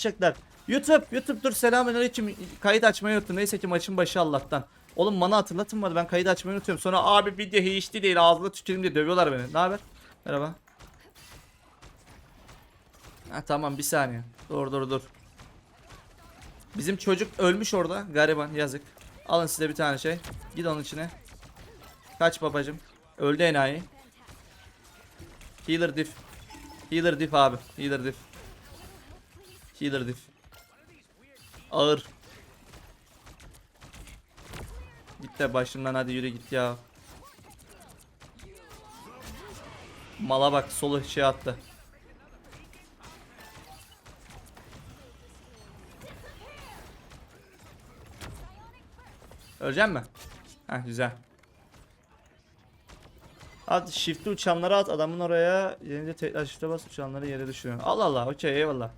pusacaklar. YouTube, YouTube dur selamünaleyküm. Kayıt açmayı unuttum. Neyse ki maçın başı Allah'tan. Oğlum bana hatırlatın ben kayıt açmayı unutuyorum. Sonra abi video hiç değil ağzına tüküreyim diye dövüyorlar beni. Ne haber? Merhaba. Ha tamam bir saniye. Dur dur dur. Bizim çocuk ölmüş orada. Gariban yazık. Alın size bir tane şey. Gid onun içine. Kaç babacım. Öldü enayi. Healer diff. Healer diff abi. Healer diff. Healer diff. Ağır. Git de başımdan hadi yürü git ya. Mala bak solu şey attı. Ölecek mi? Heh güzel. At shift'i uçanları at adamın oraya yenince tekrar shift'e bas uçanları yere düşürüyor. Allah Allah okey eyvallah.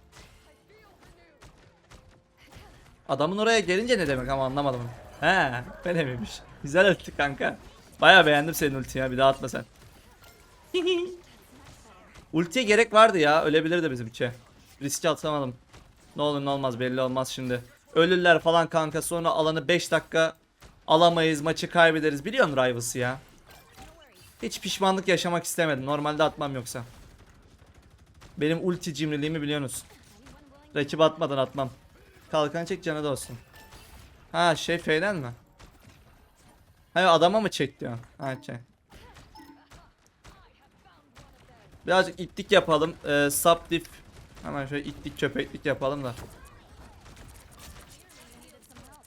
Adamın oraya gelince ne demek ama anlamadım. He böyle miymiş? Güzel ulti kanka. Baya beğendim senin ultiyi ya bir daha atma sen. Ultiye gerek vardı ya ölebilirdi bizim içe. Riski atamadım. Ne olur ne olmaz belli olmaz şimdi. Ölürler falan kanka sonra alanı 5 dakika alamayız maçı kaybederiz. Biliyorsun Rivals'ı ya. Hiç pişmanlık yaşamak istemedim. Normalde atmam yoksa. Benim ulti cimriliğimi biliyorsunuz. Rakip atmadan atmam. Kalkan çek canı da olsun. Ha şey F'den mi? Hayır adama mı çek diyor. Ha çek. Birazcık itlik yapalım. Ee, sub diff. Hemen şöyle itlik köpeklik yapalım da.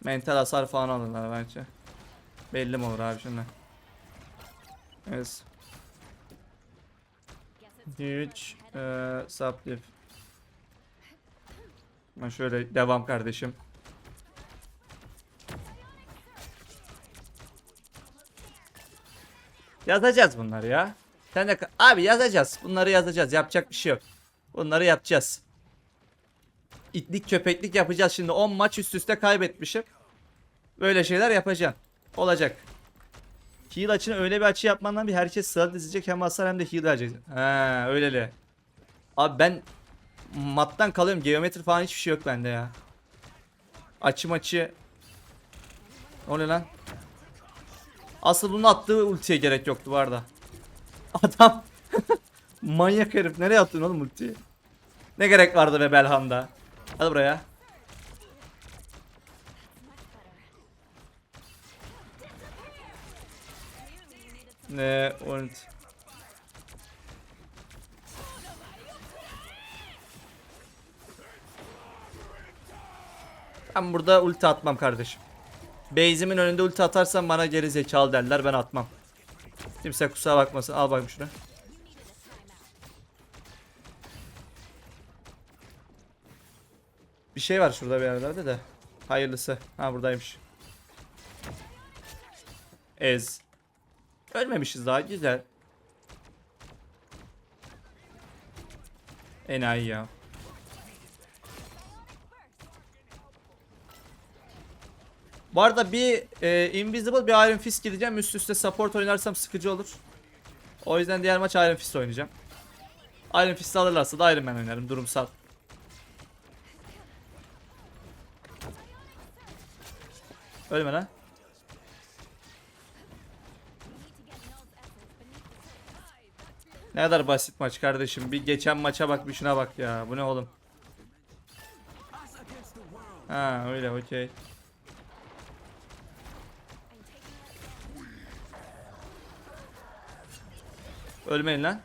Mental hasar falan alırlar bence. Belli mi olur abi şimdi? Evet. Huge e, sub diff. Ben şöyle devam kardeşim. Yazacağız bunları ya. Sen de abi yazacağız. Bunları yazacağız. Yapacak bir şey yok. Bunları yapacağız. İtlik köpeklik yapacağız şimdi. 10 maç üst üste kaybetmişim. Böyle şeyler yapacağım. Olacak. Heal açını öyle bir açı yapmandan bir herkes sıra dizecek hem hasar hem de heal verecek. Ha öyleli. Abi ben mattan kalıyorum. Geometri falan hiçbir şey yok bende ya. Açı maçı. Ne oluyor lan? Asıl bunun attığı ultiye gerek yoktu bu arada. Adam manyak herif nereye attın oğlum ultiyi? Ne gerek vardı be Belham'da? Hadi buraya. Ne ulti? Ben burada ulti atmam kardeşim. Base'imin önünde ulti atarsam bana geri zekalı derler ben atmam. Kimse kusura bakmasın. Al bakayım şuna. Bir şey var şurada bir yerlerde de. Hayırlısı. Ha buradaymış. Ez. Ölmemişiz daha güzel. Enayi ya. Bu arada bir e, Invisible bir Iron Fist gideceğim. Üst üste support oynarsam sıkıcı olur. O yüzden diğer maç Iron Fist oynayacağım. Iron Fist alırlarsa da Iron Man oynarım durumsal. Ölme lan. Ne kadar basit maç kardeşim. Bir geçen maça bak bir şuna bak ya. Bu ne oğlum? Ha öyle okey. Ölmeyin lan.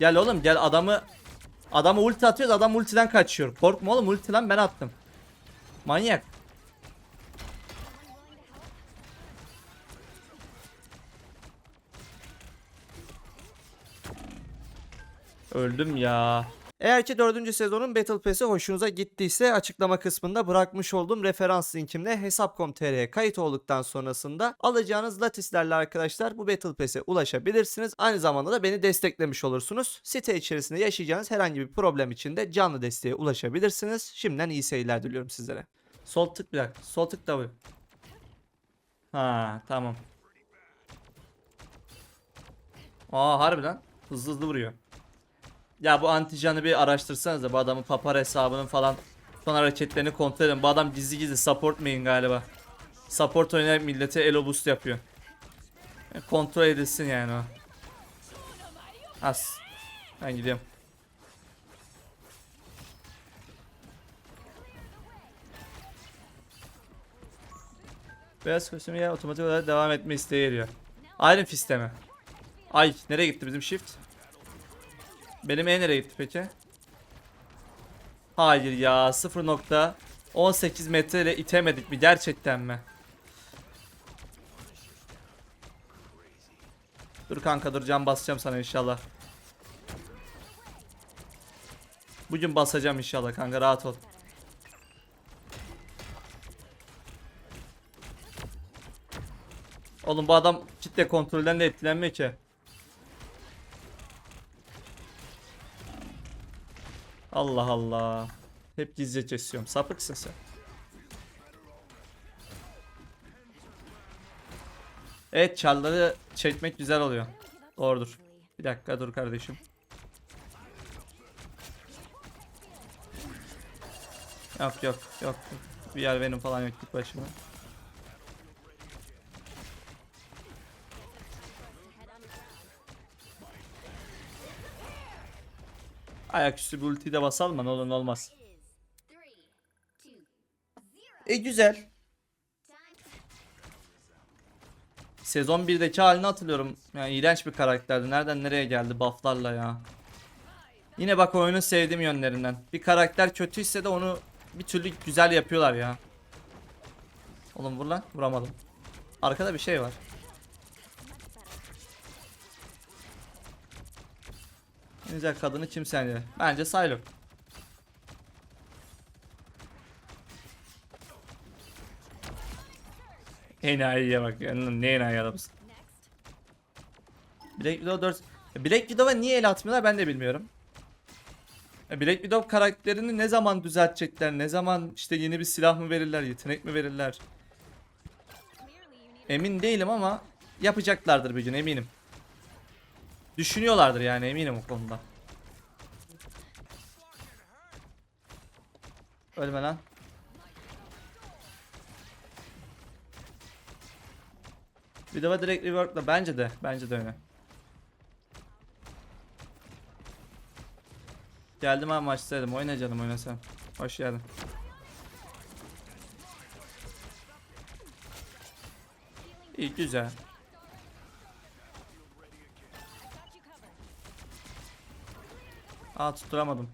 Gel oğlum gel adamı Adamı ulti atıyoruz adam ultiden kaçıyor. Korkma oğlum ulti lan ben attım. Manyak. Öldüm ya. Eğer ki 4. sezonun Battle Pass'i hoşunuza gittiyse açıklama kısmında bırakmış olduğum referans linkimle Hesap.com.tr'ye kayıt olduktan sonrasında alacağınız latislerle arkadaşlar bu Battle Pass'e ulaşabilirsiniz. Aynı zamanda da beni desteklemiş olursunuz. Site içerisinde yaşayacağınız herhangi bir problem için de canlı desteğe ulaşabilirsiniz. Şimdiden iyi seyirler diliyorum sizlere. Sol tık bir dakika. Sol tık W. Ha tamam. Aa harbi lan. Hızlı hızlı vuruyor. Ya bu antijanı bir araştırsanız da bu adamın papar hesabının falan son hareketlerini kontrol edin. Bu adam gizli gizli support main galiba. Support oynayarak millete elo boost yapıyor. E, Kontrol edilsin yani o. As. Ben gidiyorum. Beyaz kostümü ya otomatik olarak devam etme isteği geliyor. Iron Fist'e mi? Ay nereye gitti bizim shift? Benim E nereye gitti peki? Hayır ya 0.18 metre ile itemedik mi gerçekten mi? Dur kanka dur can basacağım sana inşallah. Bugün basacağım inşallah kanka rahat ol. Oğlum bu adam kitle kontrolden de etkilenmiyor ki. Allah Allah. Hep gizlice kesiyorum. Sapıksın sen. Evet çarları çekmek güzel oluyor. Doğrudur. Bir dakika dur kardeşim. Yok yok yok. Bir yer benim falan yok git başıma. Ayaküstü bir ultiyi de basalım? Ne olur ne olmaz. E güzel. Sezon 1'deki halini hatırlıyorum. Yani iğrenç bir karakterdi. Nereden nereye geldi bufflarla ya. Yine bak oyunun sevdiğim yönlerinden. Bir karakter kötüyse de onu bir türlü güzel yapıyorlar ya. Oğlum vur lan. Vuramadım. Arkada bir şey var. Güzel kadını kim sence? Bence Psylocke. Enayiye bak. Ne enayi adamsın. Black Widow 4... Black Widow'a niye el atmıyorlar ben de bilmiyorum. Ya Black Widow karakterini ne zaman düzeltecekler? Ne zaman işte yeni bir silah mı verirler? Yetenek mi verirler? Emin değilim ama yapacaklardır bir gün eminim. Düşünüyorlardır yani eminim o konuda. Ölme lan. Bir de direkt rework'la bence de bence de öyle. Geldim abi maçtaydım. Oyna canım oyna sen. Hoş geldin. İyi güzel. Aa tutturamadım.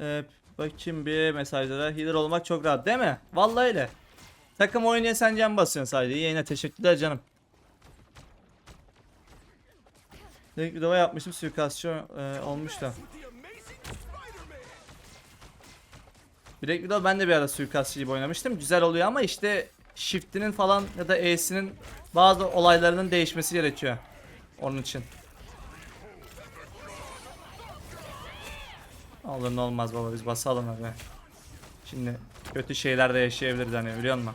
Ee, bakayım bir mesajlara. Healer olmak çok rahat değil mi? Vallahi öyle. Takım oynuyor sen can basıyorsun sadece. Yayına teşekkürler canım. Direkt bir dova yapmışım suikastçı e, olmuş da. Black Widow ben de bir ara suikastçı gibi oynamıştım. Güzel oluyor ama işte shift'inin falan ya da E'sinin bazı olaylarının değişmesi gerekiyor. Onun için. Olur ne olmaz baba biz basalım abi. Şimdi kötü şeyler de yaşayabiliriz hani biliyor musun?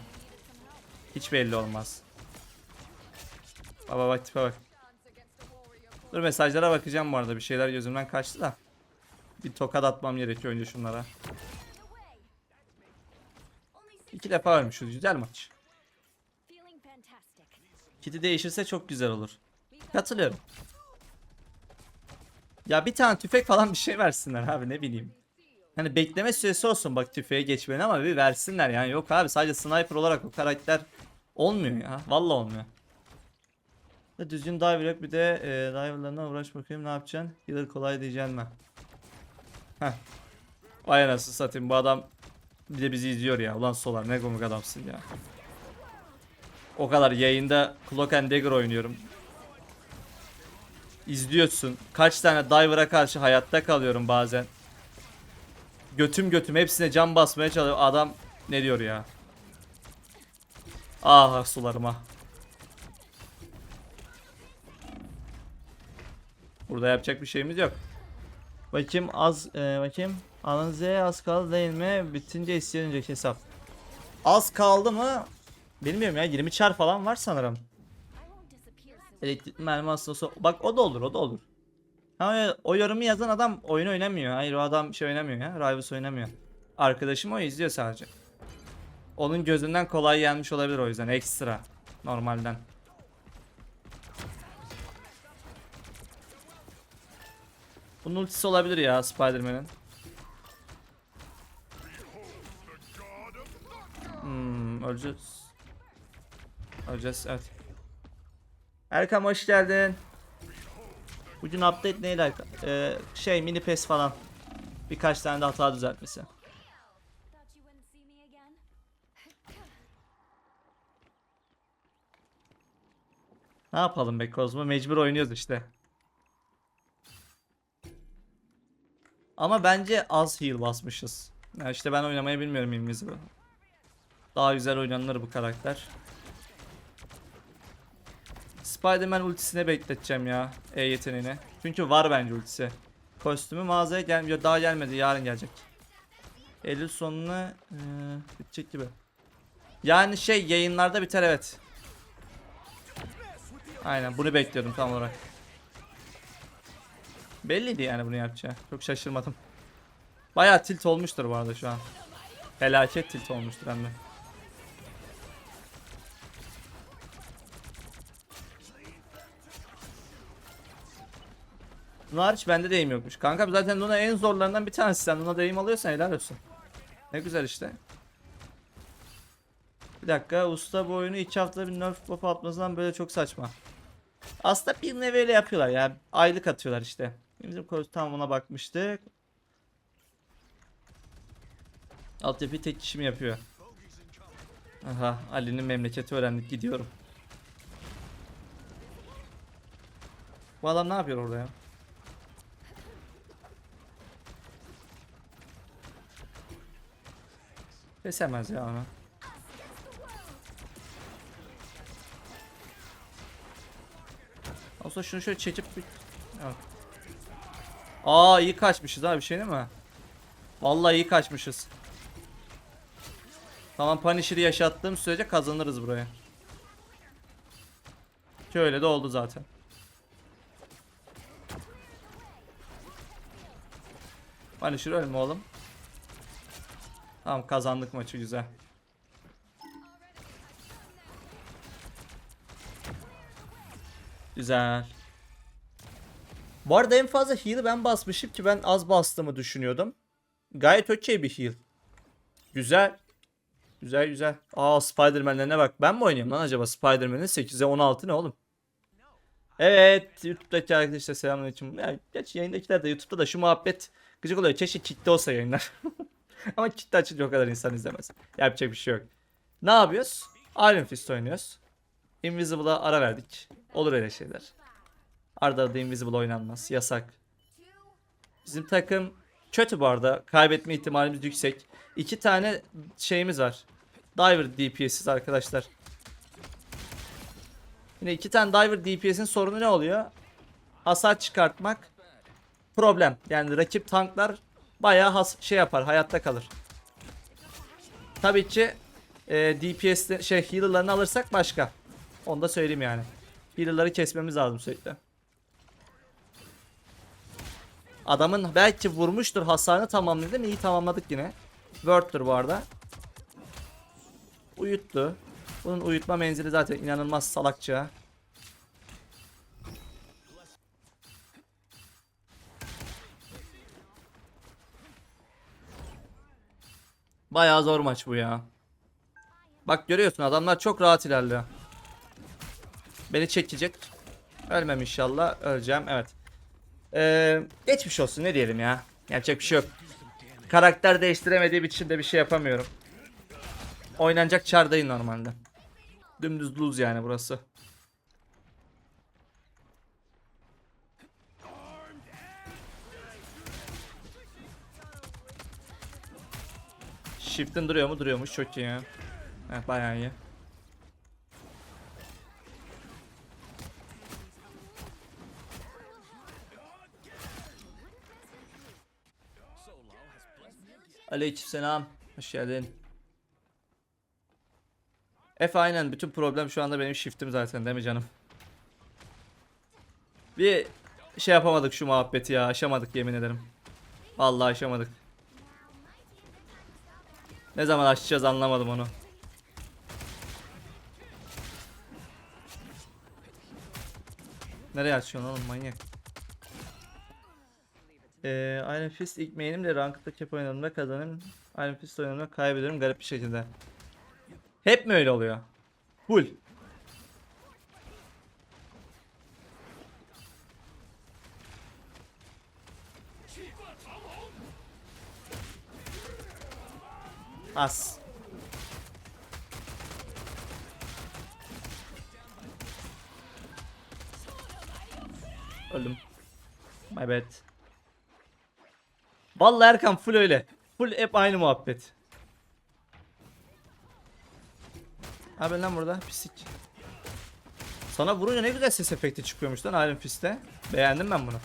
Hiç belli olmaz. Baba bak tipe bak. Dur mesajlara bakacağım bu arada bir şeyler gözümden kaçtı da. Bir tokat atmam gerekiyor önce şunlara. İki defa ölmüşüz güzel maç. Kiti değişirse çok güzel olur. Katılıyorum. Ya bir tane tüfek falan bir şey versinler abi ne bileyim. Hani bekleme süresi olsun bak tüfeğe geçmeni ama bir versinler yani. Yok abi sadece sniper olarak o karakter olmuyor ya. Vallahi olmuyor. Düzgün diver yok bir de e, diverlarına uğraş bakayım ne yapacaksın? Healer kolay diyeceksin mi? Heh. Vay anasını satayım bu adam bir de bizi izliyor ya. Ulan Solar ne komik adamsın ya. O kadar yayında Cloak and Dagger oynuyorum. İzliyorsun. Kaç tane diver'a karşı hayatta kalıyorum bazen. Götüm götüm hepsine cam basmaya çalışıyor. Adam ne diyor ya? Ah ah. Burada yapacak bir şeyimiz yok. Bakayım az e, bakayım. Analize az kaldı değil mi? Bitince isteyenecek hesap. Az kaldı mı? Bilmiyorum ya 20 çar falan var sanırım. Elektrikli mermi hastası. Bak o da olur o da olur. Ha, o yorumu yazan adam oyun oynamıyor. Hayır o adam şey oynamıyor ya. Rivals oynamıyor. Arkadaşım o izliyor sadece. Onun gözünden kolay yenmiş olabilir o yüzden ekstra normalden. Bunun ultisi olabilir ya Spider-Man'in. Hmm, öleceğiz. Öleceğiz evet. Erkam hoş geldin. Bugün update neyle alakalı? Ee, şey mini pes falan. Birkaç tane de hata düzeltmesi. Ne yapalım be Kozmo? Mecbur oynuyoruz işte. Ama bence az heal basmışız. Ya işte ben oynamayı bilmiyorum Invisible. Daha güzel oynanır bu karakter. Spider-Man ultisine bekleteceğim ya E yeteneğini. Çünkü var bence ultisi. Kostümü mağazaya gelmiyor. Daha gelmedi. Yarın gelecek. Eylül sonuna eee, bitecek gibi. Yani şey yayınlarda biter evet. Aynen bunu bekliyordum tam olarak. Belliydi yani bunu yapacağı. Çok şaşırmadım. Bayağı tilt olmuştur bu arada şu an. Felaket tilt olmuştur hem de. Hariç bende de aim yokmuş. Kanka zaten Luna en zorlarından bir tanesi. Sen Luna aim alıyorsan helal olsun. Ne güzel işte. Bir dakika usta bu oyunu 2 haftada bir nerf buff atmasından böyle çok saçma. Aslında bir nevi yapıyorlar ya. Aylık atıyorlar işte. Bizim koz tam ona bakmıştık. Altyapıyı tek kişi mi yapıyor? Aha Ali'nin memleketi öğrendik gidiyorum. Bu adam ne yapıyor orada ya? Kesemez ya onu. Olsa şunu şöyle çekip bir... Evet. Aa iyi kaçmışız abi bir şey değil mi? Vallahi iyi kaçmışız. Tamam Punisher'ı yaşattığım sürece kazanırız buraya. Şöyle de oldu zaten. Punisher ölme oğlum. Tamam kazandık maçı güzel. Güzel. Bu arada en fazla heal'ı ben basmışım ki ben az bastığımı düşünüyordum. Gayet okey bir heal. Güzel. Güzel güzel. Aa Spider-Man'lerine bak. Ben mi oynuyorum lan acaba Spider-Man'in 8'e 16 ne oğlum? Evet YouTube'daki arkadaşlar selamünaleyküm. Ya, geç yayındakiler de YouTube'da da şu muhabbet gıcık oluyor. Keşke kitle olsa yayınlar. Ama kitle açınca o kadar insan izlemez. Yapacak bir şey yok. Ne yapıyoruz? Iron Fist oynuyoruz. Invisible'a ara verdik. Olur öyle şeyler. Arda arda Invisible oynanmaz. Yasak. Bizim takım kötü bu arada. Kaybetme ihtimalimiz yüksek. İki tane şeyimiz var. Diver DPS'iz arkadaşlar. Yine iki tane Diver DPS'in sorunu ne oluyor? Hasar çıkartmak problem. Yani rakip tanklar bayağı has şey yapar, hayatta kalır. Tabii ki e, DPS şey healer'larını alırsak başka. Onu da söyleyeyim yani. Healer'ları kesmemiz lazım sürekli. Adamın belki vurmuştur hasarını tamamladı iyi tamamladık yine. Word'tur bu arada. Uyuttu. Bunun uyutma menzili zaten inanılmaz salakça. Bayağı zor maç bu ya. Bak görüyorsun adamlar çok rahat ilerliyor. Beni çekecek. Ölmem inşallah. Öleceğim. Evet. Ee, geçmiş olsun ne diyelim ya. Yapacak bir şey yok. Karakter değiştiremediğim için de bir şey yapamıyorum. Oynanacak çardayım normalde. Dümdüz lose yani burası. Shift'in duruyor mu? Duruyormuş. Çok iyi. Evet, bayağı iyi. Aleykümselam. Hoş geldin. F aynen bütün problem şu anda benim shift'im zaten değil mi canım? Bir şey yapamadık şu muhabbeti ya. Aşamadık yemin ederim. Vallahi aşamadık. Ne zaman aşacağız anlamadım onu. Nereye açıyorsun oğlum manyak? Ee, Iron Fist ilk main'im de Ranked'da cap oynadığımda kazanırım. Iron Fist oynadığımda kaybediyorum garip bir şekilde. Hep mi öyle oluyor? Full. As. Öldüm. My bad. Vallahi Erkan full öyle. Full hep aynı muhabbet. Abi lan burada pislik. Sana vurunca ne güzel ses efekti çıkıyormuş lan Iron Fist'te. Beğendim ben bunu.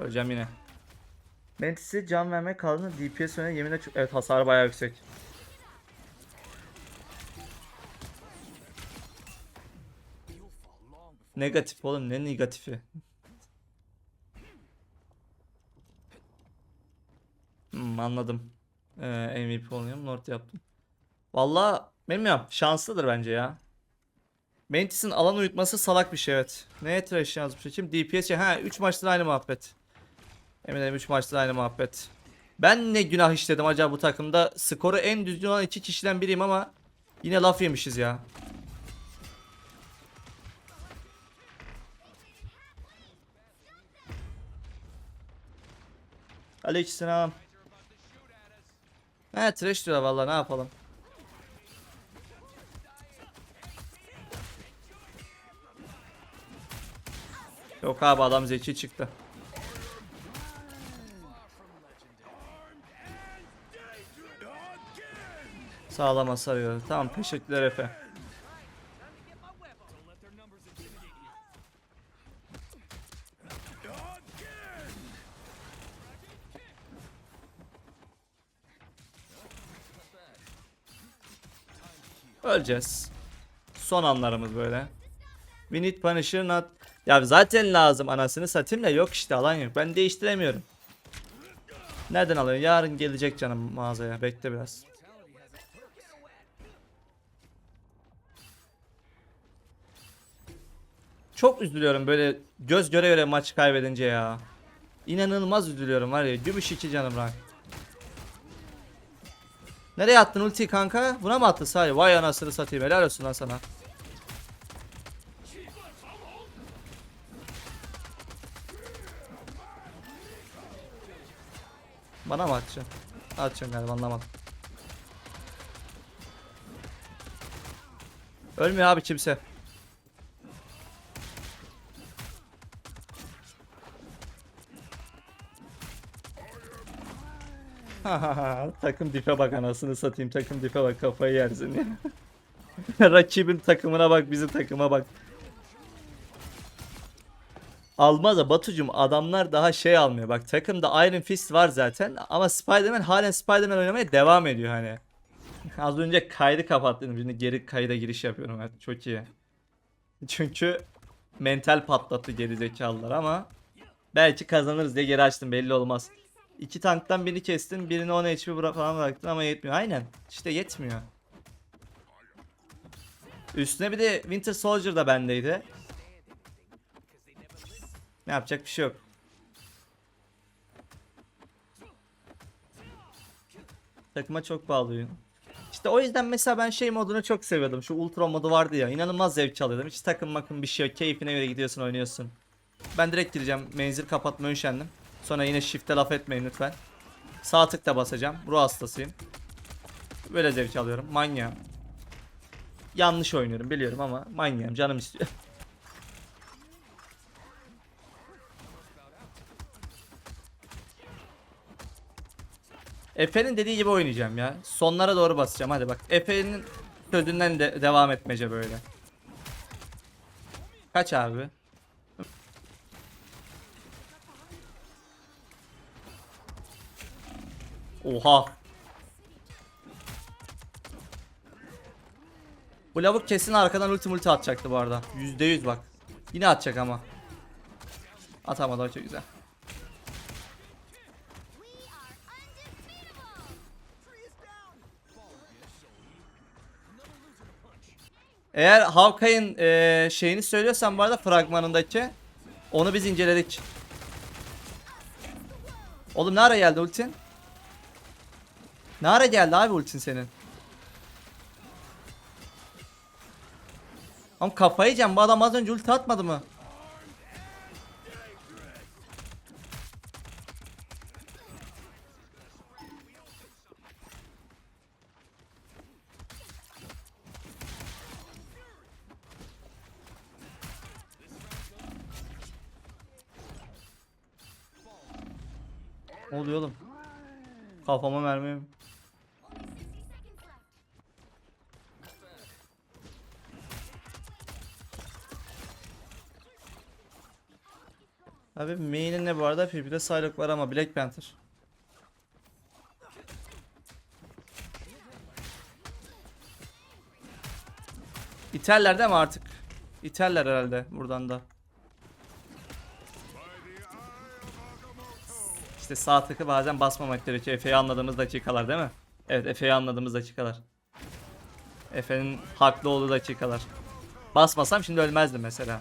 Öleceğim yine. Mantis'e can vermek kaldığında DPS öne yeminle çok... Evet hasar bayağı yüksek. Negatif oğlum ne negatifi? Hmm, anladım. Ee, MVP oluyorum. North yaptım. Valla bilmiyorum. Şanslıdır bence ya. Mantis'in alan uyutması salak bir şey evet. Neye trash yazmış için? DPS şey. Ha 3 maçtır aynı muhabbet. Eminim 3 maçtır aynı muhabbet. Ben ne günah işledim acaba bu takımda? Skoru en düzgün olan iki kişiden biriyim ama yine laf yemişiz ya. Aleykümselam. He trash diyorlar vallahi ne yapalım. Yok abi adam zeki çıktı. Sağlam hasar yiyor. Tamam teşekkürler Efe. Öleceğiz. Son anlarımız böyle. We need Punisher not... Ya zaten lazım anasını satayım da yok işte alan yok. Ben değiştiremiyorum. Nereden alıyorsun? Yarın gelecek canım mağazaya. Bekle biraz. Çok üzülüyorum böyle göz göre göre maç kaybedince ya. İnanılmaz üzülüyorum var ya. Gümüş iki canım rank. Nereye attın ulti kanka? Buna mı attın sadece? Vay anasını satayım. Helal olsun lan sana. Bana mı atacaksın? Atacaksın galiba anlamadım. Ölmüyor abi kimse. takım dife bak anasını satayım takım dife bak kafayı yersin ya. Rakibin takımına bak bizim takıma bak. Almaz da Batucum adamlar daha şey almıyor. Bak takımda Iron Fist var zaten ama Spider-Man halen Spider-Man oynamaya devam ediyor hani. Az önce kaydı kapattım. Şimdi geri kayda giriş yapıyorum. Evet, çok iyi. Çünkü mental patlattı geri zekalılar ama belki kazanırız diye geri açtım belli olmaz. İki tanktan birini kestin, birini 10 HP bıra falan bıraktın ama yetmiyor. Aynen. İşte yetmiyor. Üstüne bir de Winter Soldier da bendeydi. Ne yapacak bir şey yok. Takıma çok bağlıyım. İşte o yüzden mesela ben şey modunu çok seviyordum. Şu ultra modu vardı ya. inanılmaz zevk alıyordum. Hiç takım makım bir şey yok. Keyfine göre gidiyorsun oynuyorsun. Ben direkt gireceğim. Menzil kapatma üşendim. Sonra yine shift'e laf etmeyin lütfen. Sağ tıkla basacağım. Ruh hastasıyım. Böyle zevk alıyorum. Manyağım. Yanlış oynuyorum biliyorum ama manyağım. Canım istiyor. Efe'nin dediği gibi oynayacağım ya. Sonlara doğru basacağım. Hadi bak. Efe'nin sözünden de devam etmece böyle. Kaç abi? Oha. Bu lavuk kesin arkadan ulti multi atacaktı bu arada. %100 bak. Yine atacak ama. Atamadı çok güzel. Eğer Hawkeye'in eee, şeyini söylüyorsan bu arada fragmanındaki onu biz inceledik. Oğlum ne ara geldi ultin? Ne ara geldi abi ultin senin? Ama kafayı yiyeceğim bu adam az önce ulti atmadı mı? Ne oluyor oğlum? Kafama mermi. Abi main'in ne bu arada? PvP'de Psylocke var ama Black Panther. İterler değil mi artık? İterler herhalde buradan da. İşte sağ tıkı bazen basmamak gerekiyor. Efe'yi anladığımız dakikalar değil mi? Evet Efe'yi anladığımız dakikalar. Efe'nin haklı olduğu dakikalar. Basmasam şimdi ölmezdim mesela.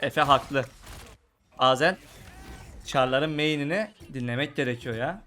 Efe haklı. Bazen Char'ların main'ini dinlemek gerekiyor ya.